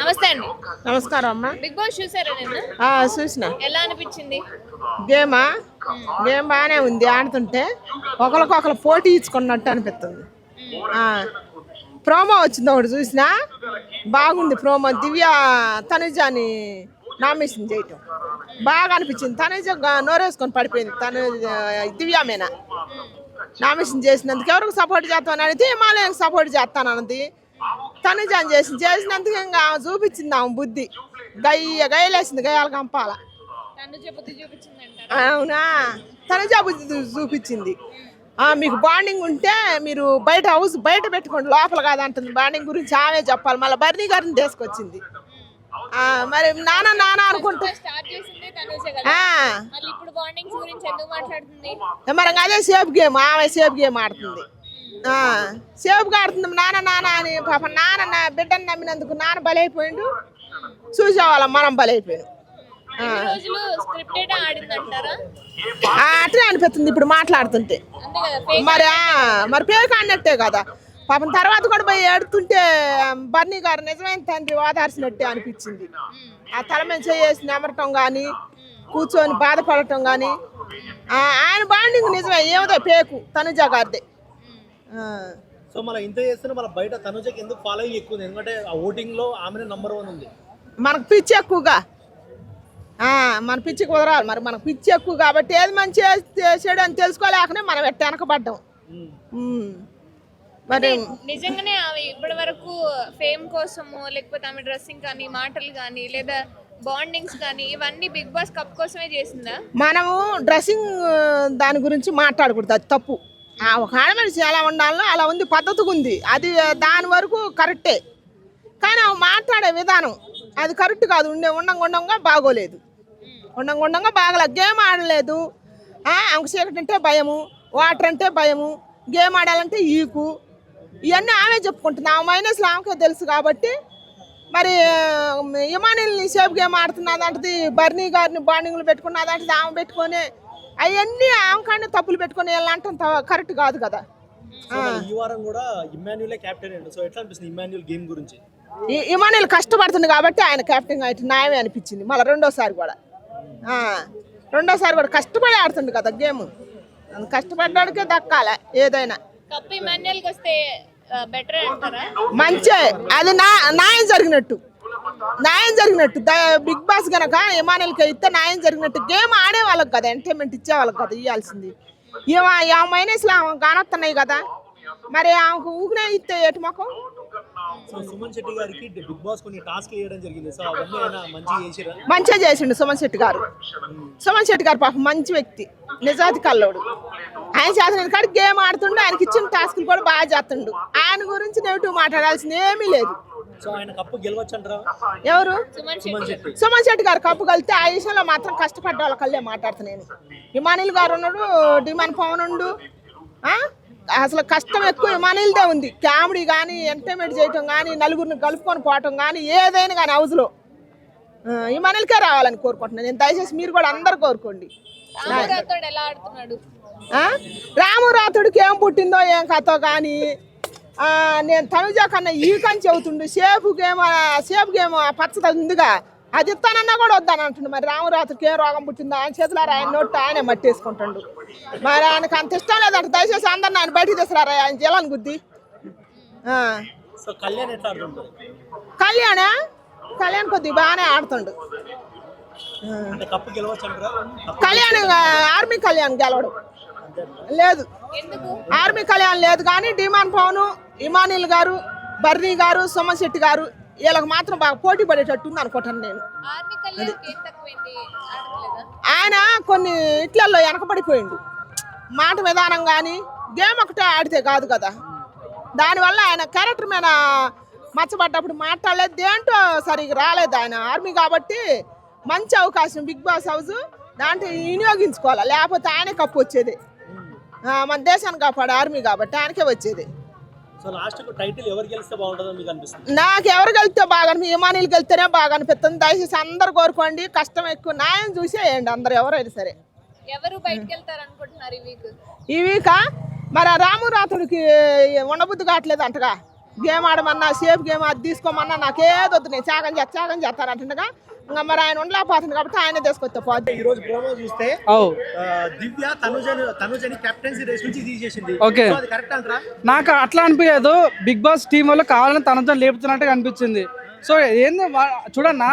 నమస్తే అండి. నమస్కారం అమ్మా. బిగ్ బాస్ చూసారా నిన్న? చూసిన. ఎలా అనిపించింది? గేమా? గేమ్ బాగానే ఉంది ఆడుతుంటే ఒకరికొకరు పోటీ ఇచ్చుకున్నట్టు అనిపిస్తుంది. ఆ, ప్రోమో వచ్చింది ఒకటి చూసిన? బాగుంది ప్రోమో. దివ్య తనుజాని నామినేషన్ చేయటం. బాగా అనిపించింది. తనుజ నోరేసుకొని పడిపోయింది. తను దివ్య మీద. నామినేషన్ చేసినందుకు ఎవరికి సపోర్ట్ చేస్తామని అడిగితే హిమాలయానికి సపోర్ట్ చేస్తాను అన్నది తనుజాని చేసి చేసినందుకు ఇంకా ఆమె చూపించింది ఆమె బుద్ధి. గయ్య గయ్యలేసింది గయ్యాలు కంపాల. తను అవునా? తనుజ బుద్ధి చూపించింది. మీకు బాండింగ్ ఉంటే మీరు బయట హౌస్ బయట పెట్టుకోండి లోపల కాదంటుంది. బాండింగ్ గురించి ఆమె చెప్పాలి. మళ్ళీ బర్నీ గారిని తీసుకొచ్చింది. మరి నాన్న నాన్న అనుకుంటే మరి అదే సేఫ్ గేమ్ ఆమె సేఫ్ గేమ్ ఆడుతుంది. ఆ, సేఫ్గా ఆడుతుంది నాన్న నాన్న అని పాప నాన్న నా బిడ్డను నమ్మినందుకు నాన్న బలైపోయిండు. చూసేవాళ్ళం మనం బలైపోయాం. అట్లే అనిపిస్తుంది ఇప్పుడు మాట్లాడుతుంటే. అంతే కదా fake మరి ఆ, మరి పేరు అన్నట్టే కదా. పాపం తర్వాత కూడా పోయి ఏడుతుంటే బర్నీ గారు నిజమైన తండ్రి ఓదార్చినట్టే అనిపించింది. ఆ తల మీద చేసి నెమరటం కానీ కూర్చొని బాధపడటం కానీ ఆయన బాండింగ్ నిజమే ఏమిదో పేకు తనుజ గారిదే. సో మన ఇంత చేస్తేనే మన బయట తనుజకి ఎందుకు ఫాలోయింగ్ ఎక్కువ ఉంది? ఎందుకంటే ఆ ఓటింగ్లో ఆమెనే నంబర్ వన్ ఉంది. మనకు పిచ్చి ఎక్కువగా. ఆ, మన పిచ్చి కుదరాలి. మరి మనకు పిచ్చి ఎక్కువ కాబట్టి ఏది మంచి చెడు అని తెలుసుకోలేకనే మనం ఎట్ట వెనకబడ్డాం. మరి నిజంగానే ఆమె ఇప్పటి వరకు ఫేమ్ కోసము లేకపోతే ఆమె డ్రెస్సింగ్ కానీ మాటలు కానీ లేదా బాండింగ్స్ కానీ ఇవన్నీ బిగ్ బాస్ కప్ కోసమే చేసిందా? మనము డ్రెస్సింగ్ దాని గురించి మాట్లాడకూడదు. అది తప్పు. ఒక ఆడమనిషి ఎలా ఉండాలో అలా ఉంది పద్ధతిగా ఉంది. అది దాని వరకు కరెక్టే. కానీ ఆమె మాట్లాడే విధానం అది కరెక్ట్ కాదు. ఉండే ఉండంగా ఉండంగా బాగోలేదు. ఉండంగా ఉండంగా బాగలే. గేమ్ ఆడలేదు. ఆమెకు చీకటి అంటే భయము వాటర్ అంటే భయము గేమ్ ఆడాలంటే ఈకు. ఇవన్నీ ఆమె చెప్పుకుంటుంది. ఆమె మైనస్లో ఆమెకే తెలుసు కాబట్టి మరి ఇమానిల్ని సేఫ్ గేమ్ ఆడుతున్నదంటది బర్నీ గారిని బాండింగ్లు పెట్టుకున్నదంటది ఆమె పెట్టుకొని అవన్నీ ఆమె కానీ తప్పులు పెట్టుకొని వెళ్ళాలంటే కరెక్ట్ కాదు కదా. ఈ వారం కూడా ఇమాన్యులే క్యాప్టెన్ అండి సో ఎట్లా అనిపిస్తుంది ఇమాన్యుల్ గేమ్ గురించి? ఈ- ఇమానిల్ కష్టపడుతుంది కాబట్టి ఆయన కెప్టెన్ అయితే న్యాయమే అనిపించింది. మళ్ళీ రెండోసారి కూడా. ఆ, రెండోసారి కూడా కష్టపడి ఆడుతుంది కదా గేమ్. కష్టపడ్డాడికే దక్కాలి ఏదైనా. కప్ ఇమాన్యుయల్కి వస్తే బెటర్ అంటారా? మంచే. అది నా న్యాయం జరిగినట్టు. న్యాయం జరిగినట్టు. ద- బిగ్ బాస్ గనక ఇమానుయల్కి ఇస్తే న్యాయం జరిగినట్టు గేమ్ ఆడే వాళ్ళకి కదా ఎంటర్టైన్మెంట్ ఇచ్చే వాళ్ళకి కదా ఇవ్వాల్సింది ఏమో ఆ మైనస్లో ఆమె కానొస్తున్నాయి కదా. మరి ఆమెకు ఊపినే ఇస్తే ఏటి మొక్కం సో సుమన్ శెట్టి గారికి బిగ్ బాస్ కొన్ని టాస్క్ జరిగింది. సో అవన్నీ ఆయన మంచిగా చేసిరా మంచిగా చేసిండు సుమన్ శెట్టి గారు. సుమన్ శెట్టి గారు పాపం మంచి వ్యక్తి. నిజాతి కల్లోడు. ఆయన చేసిన కాడ గేమ్ ఆడుతుండు ఆయనకి ఇచ్చిన టాస్కులు కూడా బాగా చేస్తుండు. ఆయన గురించి నెగిటివ్ మాట్లాడాల్సింది ఏమీ లేదు. సో ఆయన కప్పు గెలవచ్చు అంటారా ఎవరు? సుమన్ శెట్టి. గారు కప్పు కలితే ఆ విషయంలో మాత్రం కష్టపడ్డ వాళ్ళ కళ్ళే మాట్లాడుతున్నాను ఇమానిల్ గారు ఉన్నాడు డిమాన్ పవన్ ఉండు. ఆ? అసలు కష్టం ఎక్కువ ఇమానిల్దే ఉంది. కామెడీ కానీ ఎంటర్టైన్మెంట్ చేయటం కానీ నలుగురిని కలుపుకొని పోవటం కానీ ఏదైనా కానీ హౌస్లో ఇమానిల్కే రావాలని కోరుకుంటున్నాను. నేను దయచేసి మీరు కూడా అందరు కోరుకోండి. ఆ? రామురాతుడికి ఏం పుట్టిందో ఏం కథో కానీ నేను తనుజా కన్నా ఈ కని చెబుతుండు. సేఫ్ గేమ్ సేఫ్ గేమ్ పచ్చది ఉందిగా. అది ఇస్తానన్నా కూడా వద్దాను అంటుండు. మరి రామరాతుడికి ఏం రోగం పుట్టిందో ఆయన చేతిలో ఆయన నోట్ ఆయనే మట్టేసుకుంటుండు. మరి ఆయనకు అంత ఇష్టం లేదంట. దయచేసి అందరిని ఆయన బయటికి తీసుకురారా? ఆయన జిల్లాని గుద్ది. ఆ. సో కళ్యాణ్ కళ్యాణ? కళ్యాణ్ కొద్దిగా బాగానే ఆడుతుండు. కళ్యాణ్ ఆర్మీ కళ్యాణ్ గెలవడు. లేదు. ఎందుకు? ఆర్మీ కళ్యాణ్ లేదు కానీ డిమాన్ పవన్ ఇమానిల్ గారు బర్నీ గారు సోమన్ శెట్టి గారు వీళ్ళకి మాత్రం బాగా పోటీ పడేటట్టు ఉంది అనుకుంటాను నేను. ఆయన కొన్ని ఇట్లలో వెనకబడిపోయిండు. మాట విధానం కానీ గేమ్ ఒకటే ఆడితే కాదు కదా. దానివల్ల ఆయన క్యారెక్టర్ మీద మచ్చబడ్డప్పుడు మాట్లాడలేదు. దేంట్లో సరిగ్గా రాలేదు ఆయన ఆర్మీ కాబట్టి మంచి అవకాశం బిగ్ బాస్ హౌస్ దాంట్లో వినియోగించుకోవాలి. లేకపోతే ఆయనే కప్పు వచ్చేది. మన దేశాన్ని కాపాడు ఆర్మీ కాబట్టి ఆయనకే వచ్చేది. నాకు ఎవరు గెలిస్తే బాగా ఇమానీలు గెలిస్తేనే బాగా అనిపిస్తుంది. దయచేసి అందరు కోరుకోండి. కష్టం ఎక్కువ. న్యాయం చూసేయండి అందరు ఎవరైనా సరే. ఎవరు బయటకు వెళ్తారు అనుకుంటున్నారు ఈ వీక్? ఈ వీక? మరి ఆ రాము రాతుడికి ఉండబుద్ధి కావట్లేదు అంటగా. గేమ్ ఆడమన్నా సేఫ్ గేమ్ అది తీసుకోమన్నా నాకేదొద్దు. నేను త్యాగం చేస్తా త్యాగం చేస్తానంటుండగా ఇంకా మరి ఆయన ఉండలేకపోతుంది కాబట్టి ఆయనే తీసుకొస్తే పోద్ది ఈ రోజు ప్రోమో చూస్తే దివ్య తనుజని తనుజని కెప్టెన్సీ రేస్ నుంచి తీసేసింది. ఓకే. కరెక్ట్ అంటారా? నాకు అట్లా అనిపించదు. బిగ్ బాస్ టీం వాళ్ళు కావాలని తనతో లేపుతున్నట్టుగా అనిపించింది. సో ఏంది చూడన్నా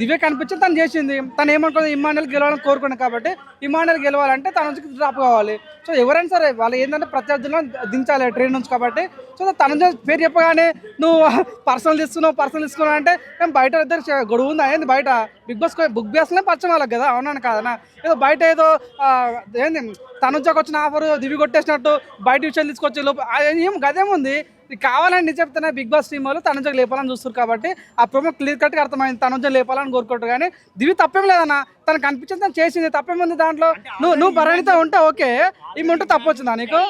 దివ్య కనిపించింది తను చేసింది. తను ఏమనుకుంది ఇమానుయల్ గెలవాలని కోరుకున్నాను కాబట్టి ఇమానుయల్ గెలవాలంటే తన నుంచి డ్రాప్ కావాలి. సో ఎవరైనా సరే వాళ్ళు ఏంటంటే ప్రత్యర్థులను దించాలి ట్రైన్ నుంచి కాబట్టి సో తన పేరు చెప్పగానే నువ్వు పర్సనల్ తీసుకున్నావు పర్సనల్ తీసుకున్నావు అంటే మేము బయట ఇద్దరు గొడవ ఉంది? ఏంది బయట? బిగ్ బాస్ బిగ్ బాస్లోనే పరిచయం వాళ్ళకి కదా? అవునాను కాదనా? ఏదో బయట ఏదో ఏంది? తనుజకు వచ్చిన ఆఫర్ దివి కొట్టేసినట్టు బయట విషయాలు తీసుకొచ్చే లోపు ఏం గదేముంది కావాలని చెప్తున్నా బిగ్ బాస్ టీం వాళ్ళు తనుజకు లేపాలని చూస్తారు కాబట్టి ఆ ప్రోమో క్లియర్ కట్గా అర్థమైంది. తనుజ లేపాలని కోరుకుంటారు కానీ దివి తప్పేం లేదన్న. తనకు కనిపించింది తను చేసింది. తప్పేముంది దాంట్లో? నువ్వు నువ్వు భరణితో ఉంటే ఓకే. ఈమె ఉంటే నీకు?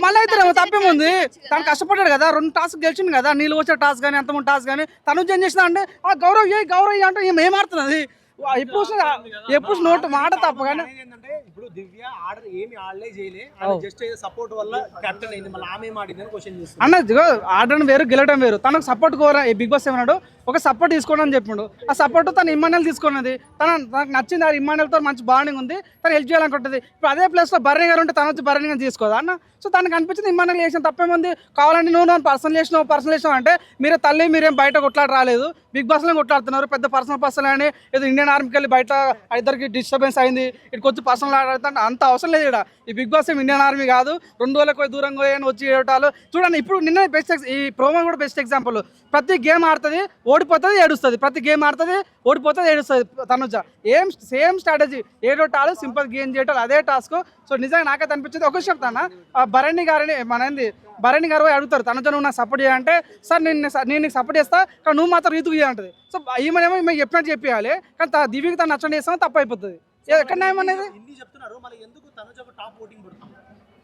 మళ్ళీ అయితే తప్పేముంది? తను కష్టపడ్డాడు కదా రెండు టాస్క్ గెలిచింది కదా నీళ్ళు వచ్చే టాస్క్ కానీ అంతమంది టాస్క్ కానీ తను ఏం చేసిందా అంటే ఆ గౌరవ్ ఏ గౌరవ్ అంటే ఈమె ఏం ఆడుతున్నది? ఎప్పుడు చూసినా- ఎప్పుడు చూసినా నోటు మాట తప్ప కానీ ఇప్పుడు దివ్య ఆర్డర్ ఏమి ఆడలే చేయలే. జస్ట్ సపోర్ట్ వల్ల కెప్టెన్ అయింది మళ్ళీ ఆమె ఏం క్వశ్చన్ చేస్తుంది. ఆడడం వేరు గెలవడం వేరు. తనకు సపోర్ట్ కోరా ఈ బిగ్ బాస్ ఏమన్నాడు? ఒక సపోర్ట్ తీసుకోండి అని చెప్పిండు. ఆ సపోర్ట్ తను ఇమ్మానుయల్ తీసుకున్నది. తన తనకు నచ్చింది ఆ ఇమ్మానుయల్తో మంచి బాండింగ్ ఉంది. తను హెల్ప్ చేయాలనుకుంటుంది ఇప్పుడు అదే ప్లేస్లో బర్రీ గారు ఉంటే తను వచ్చి బర్రీ గారు తీసుకోదా అన్న? సో తనకు అనిపించింది ఇమ్మానుయల్ చేసిన తప్పేముంది కావాలంటే నువ్వు నన్ను పర్సనల్ చేసినావు పర్సనల్ చేసినావు అంటే మీరే తల్లి మీరేం బయట కొట్లాడ రాలేదు బిగ్ బాస్లో కొట్లాడుతున్నారు. పెద్ద పర్సనల్ పర్సనల్ అని ఏదో ఇండియన్ ఆర్మీకి వెళ్ళి బయట ఇద్దరికి డిస్టర్బెన్స్ అయింది. ఇక్కడికి వచ్చి పర్సనల్ ఆడుతుంటే అంత అవసరం లేదు ఇక్కడ ఈ బిగ్ బాస్ ఏం ఇండియన్ ఆర్మీ కాదు. రెండు వేలకు పోయి దూరంగా పోయి వచ్చి ఏడటాలు చూడండి ఇప్పుడు నిన్న బెస్ట్ ఈ ప్రోమో కూడా బెస్ట్ ఎగ్జాంపుల్ ప్రతి గేమ్ ఆడుతుంది ఓడిపోతుంది ఏడుస్తుంది. ప్రతి గేమ్ ఆడుతుంది ఓడిపోతుంది ఏడుస్తుంది. తనుజ ఏం సేమ్ స్ట్రాటజీ. ఏడోటాలు సింపుల్ గేమ్ చేయటాలు అదే టాస్క్ సో నిజంగా నాకైతే అనిపించింది. ఒక చెప్తానా? భరణి గారిని మన ఏంది భరణి గారు అడుగుతారు. తనుజ నువ్వు నాకు సపోర్ట్ చేయాలంటే సార్ నేను నేను నీకు సపోర్ట్ చేస్తా కానీ నువ్వు మాత్రం రీతుకు చేయాలంటది సో ఈమెనేమో మేము చెప్పినట్టు చెప్పేయాలి. కానీ దివ్యకి తను నచ్చండి చేస్తామో తప్పు అయిపోతుంది ఎక్కడ న్యాయం అనేది?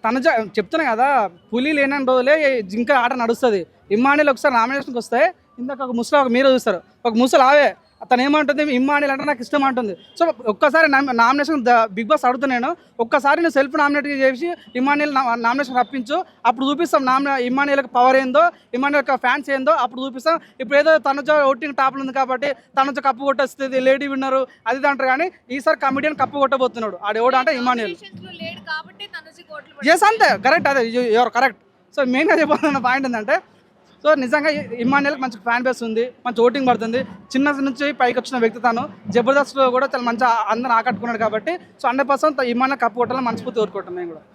తనుజ చెప్తున్నా కదా పులి లేనని రోజులే జింక ఆట నడుస్తుంది. ఇమ్మానీలు ఒకసారి నామినేషన్కి వస్తే ఇందాక ఒక ముసలి ఒక మీరు చూస్తారు. ఒక ముసలి ఆవే తను ఏమంటుంది ఇమ్మానీలు అంటే నాకు ఇష్టం అంటుంది. సో ఒక్కసారి నామినేషన్ బిగ్ బాస్ అడుగుతున్నాను ఒక్కసారి నువ్వు సెల్ఫ్ నామినేట్ చేసి ఇమ్మానీలు నామినేషన్ రప్పించు అప్పుడు చూపిస్తాం నామినే ఇమ్మానీలకు పవర్ ఏందో ఇమ్మానీల యొక్క ఫ్యాన్స్ ఏందో అప్పుడు చూపిస్తాం. ఇప్పుడు ఏదో తనుజ ఓటింగ్ టాప్లో ఉంది కాబట్టి తనుజ కప్పు కొట్టేస్తుంది లేడీ విన్నరు అది అంటారు కానీ ఈసారి కమిడియన్ కప్పు కొట్టబోతున్నాడు. ఆడు ఎవడు అంటే ఇమ్మానీల్ Nominations లో లేడు కాబట్టి తనుజి కోట్లు ఎస్ అంతే. కరెక్ట్ అదే. ఎవరు కరెక్ట్ సో మెయిన్గా చెప్పాలన్న పాయింట్ ఏంటంటే సో నిజంగా ఇమ్మాన్యుల్కి మంచి ఫ్యాన్ బేస్ ఉంది మంచి ఓటింగ్ పడుతుంది. చిన్న నుంచి పైకి వచ్చిన వ్యక్తి తను. జబర్దస్త్లో కూడా చాలా మంచి అందరిని ఆకట్టుకున్నాడు కాబట్టి. So hundred percent Emmanuel cup కొట్టాలని మనస్ఫూర్తి కోరుకుంటున్నాను నేను కూడా.